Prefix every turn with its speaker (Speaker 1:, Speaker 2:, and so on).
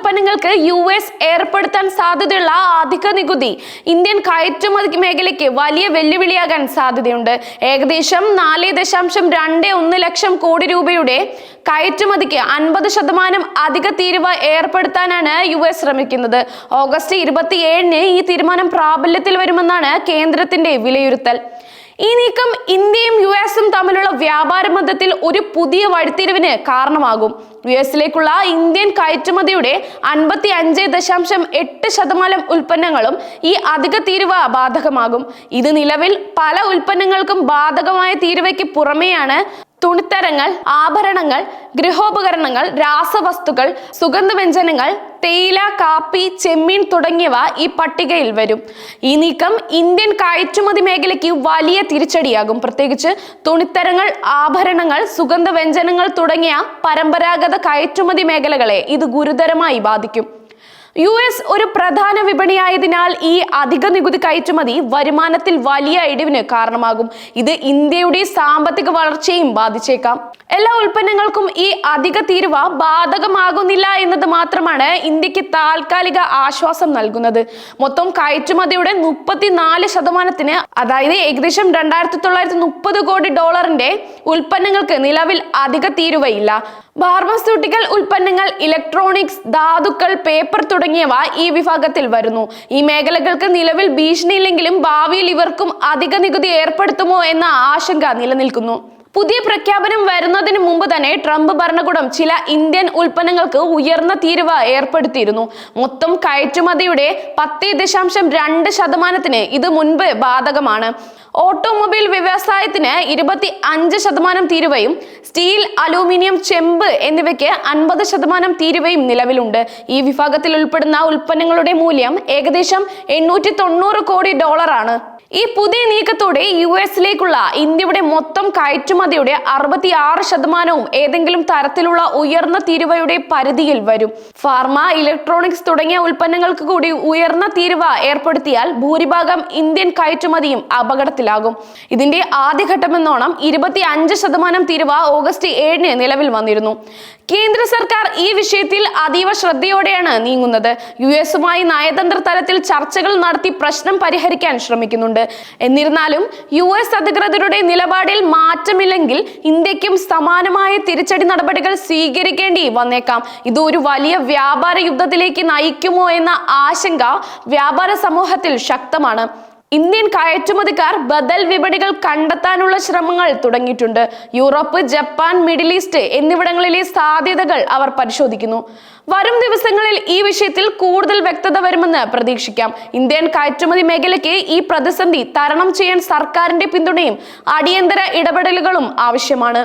Speaker 1: ഉൽപ്പന്നങ്ങൾക്ക് U S ഏർപ്പെടുത്താൻ സാധ്യതയുള്ള അധിക നികുതി. ഇന്ത്യൻ കയറ്റുമതി മേഖലയ്ക്ക് വലിയ വെല്ലുവിളിയാകാൻ സാധ്യതയുണ്ട്. ഏകദേശം നാല് ദശാംശം രണ്ട് ഒന്ന് ലക്ഷം കോടി രൂപയുടെ കയറ്റുമതിക്ക് അൻപത് ശതമാനം അധിക തീരുവ ഏർപ്പെടുത്താനാണ് യു എസ് ശ്രമിക്കുന്നത്. ഓഗസ്റ്റ് ഇരുപത്തിയേഴിന് ഈ തീരുമാനം പ്രാബല്യത്തിൽ വരുമെന്നാണ് കേന്ദ്രത്തിന്റെ വിലയിരുത്തൽ. ഈ നീക്കം ഇന്ത്യയും വ്യാപാര ബന്ധത്തിൽ ഒരു പുതിയ വഴിത്തിരിവിന് കാരണമാകും. യു എസിലേക്കുള്ള ഇന്ത്യൻ കയറ്റുമതിയുടെ അൻപത്തി അഞ്ച് ദശാംശം എട്ട് ശതമാനം ഉൽപ്പന്നങ്ങളും ഈ അധിക തീരുവ ബാധകമാകും. ഇത് നിലവിൽ പല ഉൽപ്പന്നങ്ങൾക്കും ബാധകമായ തീരുവയ്ക്ക് പുറമെയാണ് തുണിത്തരങ്ങൾ ആഭരണങ്ങൾ ഗൃഹോപകരണങ്ങൾ രാസവസ്തുക്കൾ സുഗന്ധവ്യഞ്ജനങ്ങൾ തേയില കാപ്പി ചെമ്മീൻ തുടങ്ങിയവ ഈ പട്ടികയിൽ വരും. ഈ നീക്കം ഇന്ത്യൻ കയറ്റുമതി മേഖലയ്ക്ക് വലിയ തിരിച്ചടിയാകും. പ്രത്യേകിച്ച് തുണിത്തരങ്ങൾ ആഭരണങ്ങൾ സുഗന്ധവ്യഞ്ജനങ്ങൾ തുടങ്ങിയ പരമ്പരാഗത കയറ്റുമതി മേഖലകളെ ഇത് ഗുരുതരമായി ബാധിക്കും. യു എസ് ഒരു പ്രധാന വിപണിയായതിനാൽ ഈ അധിക നികുതി കയറ്റുമതി വരുമാനത്തിൽ വലിയ ഇടിവിന് കാരണമാകും. ഇത് ഇന്ത്യയുടെ സാമ്പത്തിക വളർച്ചയും ബാധിച്ചേക്കാം. എല്ലാ ഉൽപ്പന്നങ്ങൾക്കും ഈ അധിക തീരുവ ബാധകമാകുന്നില്ല എന്നത് മാത്രമാണ് ഇന്ത്യയ്ക്ക് താൽക്കാലിക ആശ്വാസം നൽകുന്നത്. മൊത്തം കയറ്റുമതിയുടെ മുപ്പത്തിനാല് ശതമാനത്തിന് അതായത് ഏകദേശം രണ്ടായിരത്തി തൊള്ളായിരത്തി മുപ്പത് കോടി ഡോളറിന്റെ ഉൽപ്പന്നങ്ങൾക്ക് നിലവിൽ അധിക തീരുവയില്ല. ഫാർമസ്യൂട്ടിക്കൽ ഉൽപ്പന്നങ്ങൾ ഇലക്ട്രോണിക്സ് ധാതുക്കൾ പേപ്പർ തുടങ്ങിയവ ഈ വിഭാഗത്തിൽ വരുന്നു. ഈ മേഖലകൾക്ക് നിലവിൽ ഭീഷണിയില്ലെങ്കിലും ഭാവിയിൽ ഇവർക്കും അധിക നികുതി ഏർപ്പെടുത്തുമോ എന്ന ആശങ്ക നിലനിൽക്കുന്നു. പുതിയ പ്രഖ്യാപനം വരുന്നതിന് മുമ്പ് തന്നെ ട്രംപ് ഭരണകൂടം ചില ഇന്ത്യൻ ഉൽപ്പന്നങ്ങൾക്ക് ഉയർന്ന തീരുവ ഏർപ്പെടുത്തിയിരുന്നു. മൊത്തം കയറ്റുമതിയുടെ പത്ത് ദശാംശം രണ്ട് ശതമാനത്തിന് ഇത് മുൻപ് ബാധകമാണ്. ഓട്ടോമൊബൈൽ വ്യവസായത്തിന് ഇരുപത്തി അഞ്ച് ശതമാനം തീരുവയും സ്റ്റീൽ അലൂമിനിയം ചെമ്പ് എന്നിവയ്ക്ക് അൻപത് ശതമാനം തീരുവയും നിലവിലുണ്ട്. ഈ വിഭാഗത്തിൽ ഉൾപ്പെടുന്ന ഉൽപ്പന്നങ്ങളുടെ മൂല്യം ഏകദേശം എണ്ണൂറ്റി തൊണ്ണൂറ് കോടി ഡോളറാണ്. ഈ പുതിയ നീക്കത്തോടെ യു എസിലേക്കുള്ള ഇന്ത്യയുടെ മൊത്തം കയറ്റുമതിയുടെ അറുപത്തി ആറ് ശതമാനവും ഏതെങ്കിലും തരത്തിലുള്ള ഉയർന്ന തീരുവയുടെ പരിധിയിൽ വരും. ഫാർമ ഇലക്ട്രോണിക്സ് തുടങ്ങിയ ഉൽപ്പന്നങ്ങൾക്ക് കൂടി ഉയർന്ന തീരുവ ഏർപ്പെടുത്തിയാൽ ഭൂരിഭാഗം ഇന്ത്യൻ കയറ്റുമതിയും അപകടത്തിലാകും. ഇതിന്റെ ആദ്യഘട്ടമെന്നോണം ഇരുപത്തി അഞ്ച് ശതമാനം തീരുവ ഓഗസ്റ്റ് ഏഴിന് നിലവിൽ വന്നിരുന്നു. കേന്ദ്ര സർക്കാർ ഈ വിഷയത്തിൽ അതീവ ശ്രദ്ധയോടെയാണ് നീങ്ങുന്നത്. യു എസുമായി നയതന്ത്ര തലത്തിൽ ചർച്ചകൾ നടത്തി പ്രശ്നം പരിഹരിക്കാൻ ശ്രമിക്കുന്നുണ്ട്. എന്നിരുന്നാലും യു എസ് അധികൃതരുടെ നിലപാടിൽ മാറ്റമില്ലെങ്കിൽ ഇന്ത്യക്കും സമാനമായ തിരിച്ചടി നടപടികൾ സ്വീകരിക്കേണ്ടി വന്നേക്കാം. ഇത് ഒരു വലിയ വ്യാപാര യുദ്ധത്തിലേക്ക് നയിക്കുമോ എന്ന ആശങ്ക വ്യാപാര സമൂഹത്തിൽ ശക്തമാണ്. ഇന്ത്യൻ കയറ്റുമതിക്കാർ ബദൽ വിപണികൾ കണ്ടെത്താനുള്ള ശ്രമങ്ങൾ തുടങ്ങിയിട്ടുണ്ട്. യൂറോപ്പ് ജപ്പാൻ മിഡിൽ ഈസ്റ്റ് എന്നിവിടങ്ങളിലെ സാധ്യതകൾ അവർ പരിശോധിക്കുന്നു. വരും ദിവസങ്ങളിൽ ഈ വിഷയത്തിൽ കൂടുതൽ വ്യക്തത വരുമെന്ന് പ്രതീക്ഷിക്കാം. ഇന്ത്യൻ കയറ്റുമതി മേഖലയ്ക്ക് ഈ പ്രതിസന്ധി തരണം ചെയ്യാൻ സർക്കാരിന്റെ പിന്തുണയും അടിയന്തര ഇടപെടലുകളും ആവശ്യമാണ്.